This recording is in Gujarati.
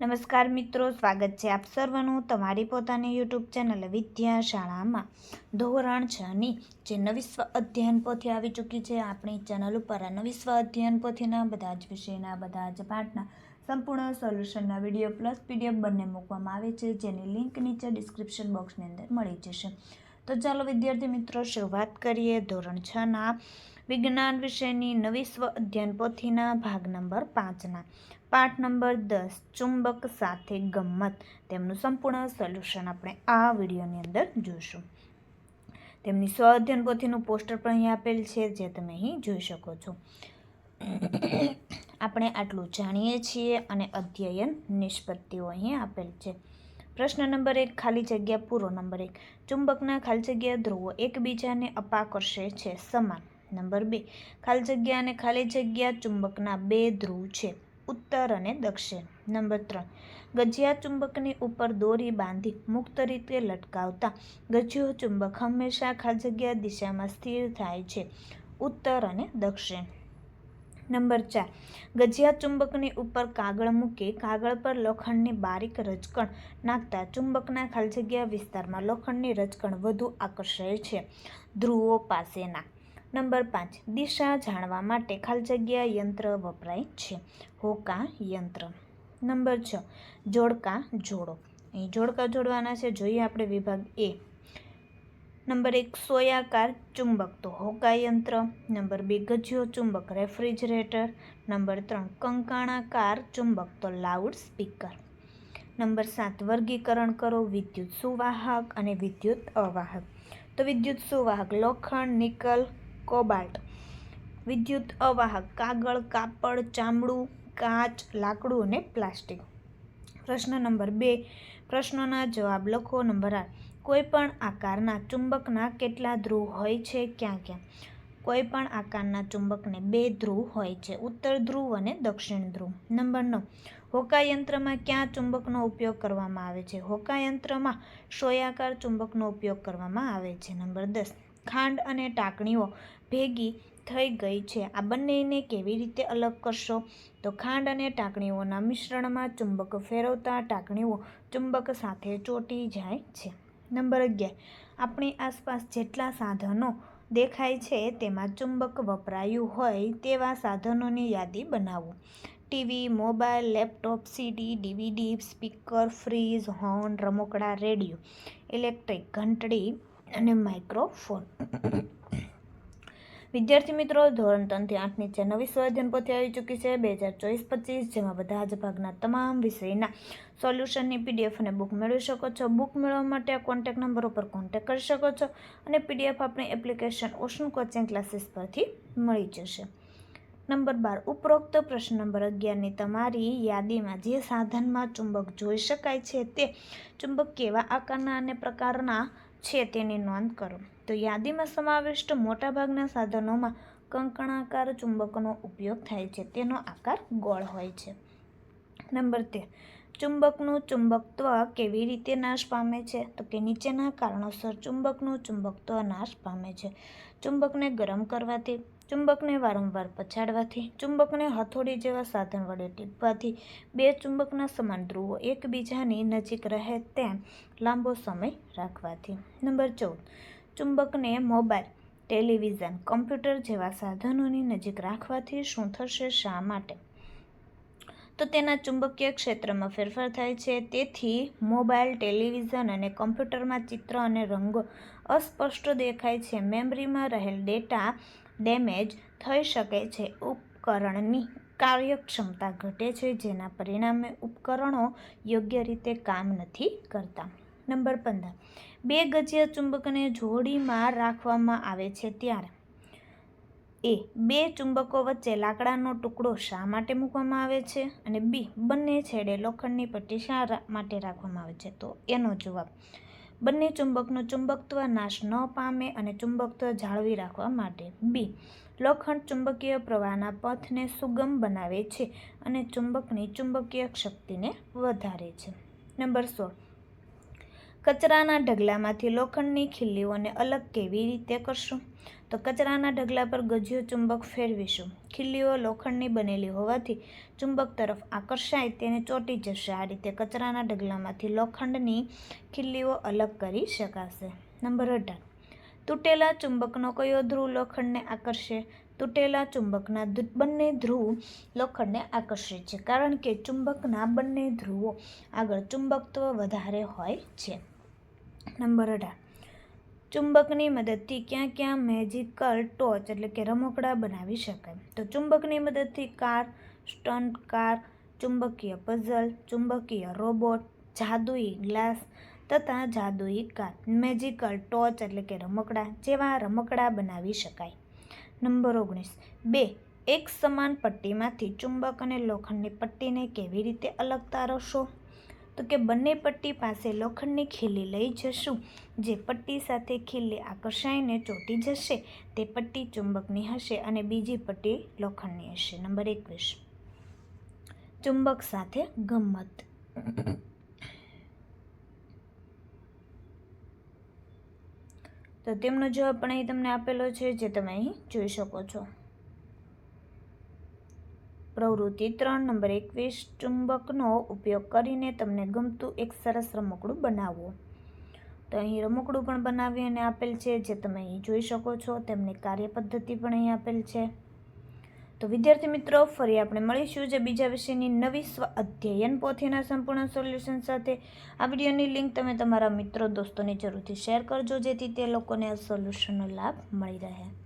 નમસ્કાર મિત્રો, સ્વાગત છે આપ સર્વનું તમારી પોતાની યુટ્યુબ ચેનલ વિદ્યા શાળામાં ધોરણ છની જે નવી સ્વ અધ્યયન પોથી આવી ચૂકી છે, આપણી ચેનલ ઉપર આ નવી સ્વ અધ્યયન પોથીના બધા જ વિષયના, બધા જ પાઠના સંપૂર્ણ સોલ્યુશનના વીડિયો પ્લસ પીડીએફ બંને મૂકવામાં આવે છે, જેની લિંક નીચે ડિસ્ક્રિપ્શન બોક્સની અંદર મળી જશે. તો ચાલો વિદ્યાર્થી મિત્રો, શરૂઆત કરીએ ધોરણ છના. વિજ્ઞાન વિષયની નવી સ્વ અધ્યયન પોથીના ભાગ નંબર પાંચના. પાઠ નંબર દસ, ચુંબક સાથે ગમ્મત. તેમનું સંપૂર્ણ સોલ્યુશન આપણે આ વિડીયોની અંદર જોઈશું. તેમની સ્વ અધ્યયન પોથીનું પોસ્ટર પણ અહીં આપેલ છે, જે તમે અહીં જોઈ શકો છો. આપણે આટલું જાણીએ છીએ અને અધ્યયન નિષ્પત્તિઓ અહીં આપેલ છે. પ્રશ્ન નંબર એક, ખાલી જગ્યા પૂરો નંબર એક. ચુંબકના ખાલી જગ્યા ધ્રુવો એકબીજાને અપાકર્ષે છે સમાન. નંબર બે. ખાલી જગ્યા અને ખાલી જગ્યા ચુંબકના બે ધ્રુવ છે, ઉત્તર અને દક્ષિણ. નંબર ત્રણ. ગજિયા ચુંબકની ઉપર દોરી બાંધી મુક્ત રીતે લટકાવતા ગજિયો ચુંબક હંમેશા ખાલી જગ્યા દિશામાં સ્થિર થાય છે, ઉત્તર અને દક્ષિણ. નંબર ચાર. ગજિયા ચુંબકની ઉપર કાગળ મૂકી કાગળ પર લોખંડની બારીક રજકણ નાખતા ચુંબકના ખાલી જગ્યા વિસ્તારમાં લોખંડની રજકણ વધુ આકર્ષાય છે, ધ્રુવો પાસેના. નંબર પાંચ, દિશા જાણવા માટે ખાલી જગ્યા યંત્ર વપરાય છે. હોકા યંત્ર. નંબર છ, જોડકા જોડો. અહીં જોડકા જોડવાના છે. જોઈએ આપણે વિભાગ એ. નંબર એક, સોયાકાર ચુંબક. તો હોકા યંત્ર. નંબર બે, ગજિયો ચુંબક, રેફ્રિજરેટર. નંબર ત્રણ, કંકાણાકાર ચુંબક. તો લાઉડ સ્પીકર. નંબર સાત, વર્ગીકરણ કરો વિદ્યુત સુવાહક અને વિદ્યુત અવાહક. તો વિદ્યુત સુવાહક, લોખંડ, નિકલ કોબાલ્ટ. વિદ્યુત અવાહક, કાગળ, કાપડ, ચામડું, કાચ, લાકડું અને પ્લાસ્ટિક. પ્રશ્ન નંબર બે, પ્રશ્નોના જવાબ લખો. નંબર આઠ, કોઈપણ આકારના ચુંબકના કેટલા ધ્રુવ હોય છે? ક્યાં ક્યાં? કોઈપણ આકારના ચુંબકને બે ધ્રુવ હોય છે, ઉત્તર ધ્રુવ અને દક્ષિણ ધ્રુવ. નંબર નવ, હોકાયંત્રમાં ક્યાં ચુંબકનો ઉપયોગ કરવામાં આવે છે? હોકાયંત્રમાં સોયાકાર ચુંબકનો ઉપયોગ કરવામાં આવે છે. નંબર દસ, ખાંડ અને ટાંકણીઓ ભેગી થઈ ગઈ છે. આ બંનેને કેવી રીતે અલગ કરશો? તો ખાંડ અને ટાંકણીઓના મિશ્રણમાં ચુંબક ફેરવતા ટાંકણીઓ ચુંબક સાથે ચોંટી જાય છે. નંબર અગિયાર. આપણી આસપાસ જેટલા સાધનો દેખાય છે તેમાં ચુંબક વપરાયું હોય તેવા સાધનોની યાદી બનાવો. TV, mobile, laptop, CD, DVD, speaker fridge horn, રમકડા, રેડિયો, ઇલેક્ટ્રિક ઘંટડી અને માઇક્રોફોન. વિદ્યાર્થી મિત્રો, ધોરણ ત્રણથી આઠની છે નવી સ્વાધ્યાયન પોથી આવી ચૂકી છે, બે હજાર ચોવીસ પચીસ, જેમાં બધા જ ભાગના તમામ વિષયના સોલ્યુશનની પીડીએફ અને બુક મેળવી શકો છો. બુક મેળવવા માટે આ કોન્ટેક નંબર ઉપર કોન્ટેક કરી શકો છો અને પીડીએફ આપણી એપ્લિકેશન ઓશન કોચિંગ ક્લાસીસ પરથી મળી જશે. નંબર બાર, ઉપરોક્ત પ્રશ્ન નંબર અગિયારની, તમારી યાદીમાં જે સાધનમાં ચુંબક જોઈ શકાય છે તે ચુંબક કેવા આકારના અને પ્રકારના છે તેની નોંધ કરો. તો યાદીમાં સમાવિષ્ટ મોટાભાગના સાધનોમાં કંકણાકાર ચુંબકનો ઉપયોગ થાય છે, તેનો આકાર ગોળ હોય છે. નંબર તેર, ચુંબકનું ચુંબકત્વ કેવી રીતે નાશ પામે છે? તો કે નીચેના કારણોસર ચુંબકનું ચુંબકત્વ નાશ પામે છે. ચુંબકને ગરમ કરવાથી ચુંબકને વારંવાર પછાડવાથી, ચુંબકને હથોડી જેવા સાધન વડે ટીપવાથી બે ચુંબકના સમાન ધ્રુવો એકબીજાની નજીક રહે તેમ લાંબો સમય રાખવાથી. નંબર ચૌદ. ચુંબકને મોબાઈલ, ટેલિવિઝન, કમ્પ્યુટર જેવા સાધનોની નજીક રાખવાથી શું થશે, શા માટે? તો તેના ચુંબકીય ક્ષેત્રમાં ફેરફાર થાય છે. તેથી મોબાઈલ, ટેલિવિઝન અને કમ્પ્યુટરમાં ચિત્ર અને રંગો અસ્પષ્ટ દેખાય છે. મેમરીમાં રહેલ ડેટા ડેમેજ થઈ શકે છે. ઉપકરણની કાર્યક્ષમતા ઘટે છે, જેના પરિણામે ઉપકરણો યોગ્ય રીતે કામ નથી કરતા. નંબર પંદર. બે ગજિયા ચુંબકને જોડીમાં રાખવામાં આવે છે ત્યારે. એ. બે ચુંબકો વચ્ચે લાકડાનો ટુકડો શા માટે મૂકવામાં આવે છે? અને બી. બંને છેડે લોખંડની પટ્ટી શા માટે રાખવામાં આવે છે? તો એનો જવાબ બંને ચુંબકનું ચુંબકત્વ નાશ ન પામે અને ચુંબકત્વ જાળવી રાખવા માટે. બી. લોખંડ ચુંબકીય પ્રવાહના પથને સુગમ બનાવે છે અને ચુંબકની ચુંબકીય શક્તિને વધારે છે. નંબર સોળ. કચરાના ઢગલામાંથી લોખંડની ખીલીઓને અલગ કેવી રીતે કરશું? તો કચરાના ઢગલા પર ગજ્યો ચુંબક ફેરવીશું. ખીલીઓ લોખંડની બનેલી હોવાથી ચુંબક તરફ આકર્ષાય તેને ચોંટી જશે. આ રીતે કચરાના ઢગલામાંથી લોખંડની ખીલીઓ અલગ કરી શકાશે. નંબર અઢાર. તૂટેલા ચુંબકનો કયો ધ્રુવ લોખંડને આકર્ષે? તૂટેલા ચુંબકના બંને ધ્રુવ લોખંડને આકર્ષે છે, કારણ કે ચુંબકના બંને ધ્રુવો આગળ ચુંબકત્વ વધારે હોય છે. નંબર અઢાર. ચુંબકની મદદથી ક્યાં ક્યાં મેજિકલ ટોચ એટલે કે રમકડા બનાવી શકાય? તો ચુંબકની મદદથી કાર, સ્ટન્ટ કાર, ચુંબકીય પઝલ, ચુંબકીય રોબોટ, જાદુઈ ગ્લાસ તથા જાદુઈ કાર. મેજિકલ ટોચ એટલે કે રમકડા જેવા રમકડા બનાવી શકાય. નંબર ઓગણીસ. બે. એક સમાન પટ્ટીમાંથી ચુંબક અને લોખંડની પટ્ટીને કેવી રીતે અલગ તારવશો? તો કે બંને પટ્ટી પાસે લોખંડની ખીલી લઈ જશું. જે પટ્ટી સાથે ખીલી આકર્ષાઈને ચોંટી જશે, તે પટ્ટી ચુંબકની હશે અને બીજી પટ્ટી લોખંડની હશે. નંબર એકવીસ. ચુંબક સાથે ગમ્મત. તો તેમનો જવાબ પણ અહીં તમને આપેલો છે, જે તમે અહીં જોઈ શકો છો. પ્રવૃત્તિ ત્રણ નંબર એકવીસ, ચુંબકનો ઉપયોગ કરીને તમને ગમતું એક સરસ રમકડું બનાવો. તો અહીં રમકડું પણ બનાવી અને આપેલ છે, જે તમે અહીં જોઈ શકો છો. તેમની કાર્યપદ્ધતિ પણ અહીં આપેલ છે. તો વિદ્યાર્થી મિત્રો, ફરી આપણે મળીશું જે બીજા વિષયની નવી સ્વ અધ્યયન પોથીના સંપૂર્ણ સોલ્યુશન સાથે. આ વિડીયોની લિંક તમે તમારા મિત્રો, દોસ્તોને જરૂરથી શેર કરજો, જેથી તે લોકોને આ સોલ્યુશનનો લાભ મળી રહે.